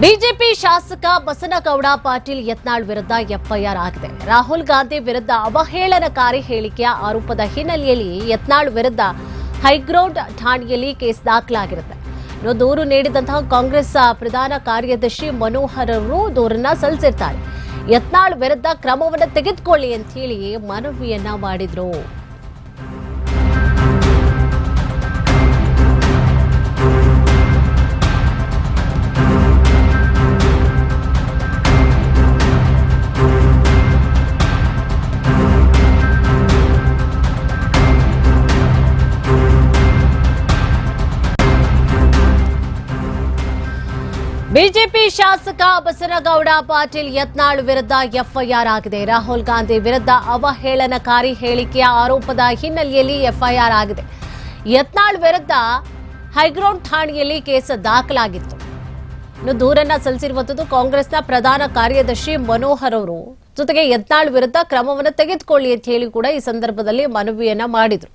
BJP ಶಾಸಕ ಬಸನಗೌಡ ಪಾಟೀಲ್ ಯತ್ನಾಳ್ ವಿರುದ್ಧ FIR ಆಗಿದೆ. ರಾಹುಲ್ ಗಾಂಧಿ ವಿರುದ್ಧ ಅವಹೇಳನಕಾರಿ ಹೇಳಿಕೆಯ ಆರೋಪದ ಹಿನ್ನೆಲೆಯಲ್ಲಿ ಯತ್ನಾಳ್ ವಿರುದ್ಧ ಹೈಗ್ರೌಂಡ್ ಠಾಣೆಯಲ್ಲಿ ಕೇಸ್ ದಾಖಲಾಗಿರುತ್ತೆ. ದೂರು ನೀಡಿದಂತಹ ಕಾಂಗ್ರೆಸ್ ಪ್ರಧಾನ ಕಾರ್ಯದರ್ಶಿ ಮನೋಹರ್ ಅವರು ದೂರನ್ನ ಸಲ್ಲಿಸಿರ್ತಾರೆ. ಯತ್ನಾಳ್ ವಿರುದ್ಧ ಕ್ರಮವನ್ನು ತೆಗೆದುಕೊಳ್ಳಿ ಅಂತ ಹೇಳಿ ಮನವಿಯನ್ನ ಮಾಡಿದ್ರು. ಬಿಜೆಪಿ ಶಾಸಕ ಬಸನಗೌಡ ಪಾಟೀಲ್ ಯತ್ನಾಳ್ ವಿರುದ್ಧ ಎಫ್ಐಆರ್ ಆಗಿದೆ. ರಾಹುಲ್ ಗಾಂಧಿ ವಿರುದ್ಧ ಅವಹೇಳನಕಾರಿ ಹೇಳಿಕೆಯ ಆರೋಪದ ಹಿನ್ನೆಲೆಯಲ್ಲಿ ಎಫ್ಐಆರ್ ಆಗಿದೆ. ಯತ್ನಾಳ್ ವಿರುದ್ಧ ಹೈಗ್ರೌಂಡ್ ಠಾಣೆಯಲ್ಲಿ ಕೇಸ್ ದಾಖಲಾಗಿತ್ತು. ಇನ್ನು ದೂರನ್ನ ಸಲ್ಲಿಸಿರುವಂತದ್ದು ಕಾಂಗ್ರೆಸ್ನ ಪ್ರಧಾನ ಕಾರ್ಯದರ್ಶಿ ಮನೋಹರ್ ಅವರು. ಜೊತೆಗೆ ಯತ್ನಾಳ್ ವಿರುದ್ಧ ಕ್ರಮವನ್ನು ತೆಗೆದುಕೊಳ್ಳಿ ಅಂತ ಹೇಳಿ ಕೂಡ ಈ ಸಂದರ್ಭದಲ್ಲಿ ಮನವಿಯನ್ನ ಮಾಡಿದ್ರು.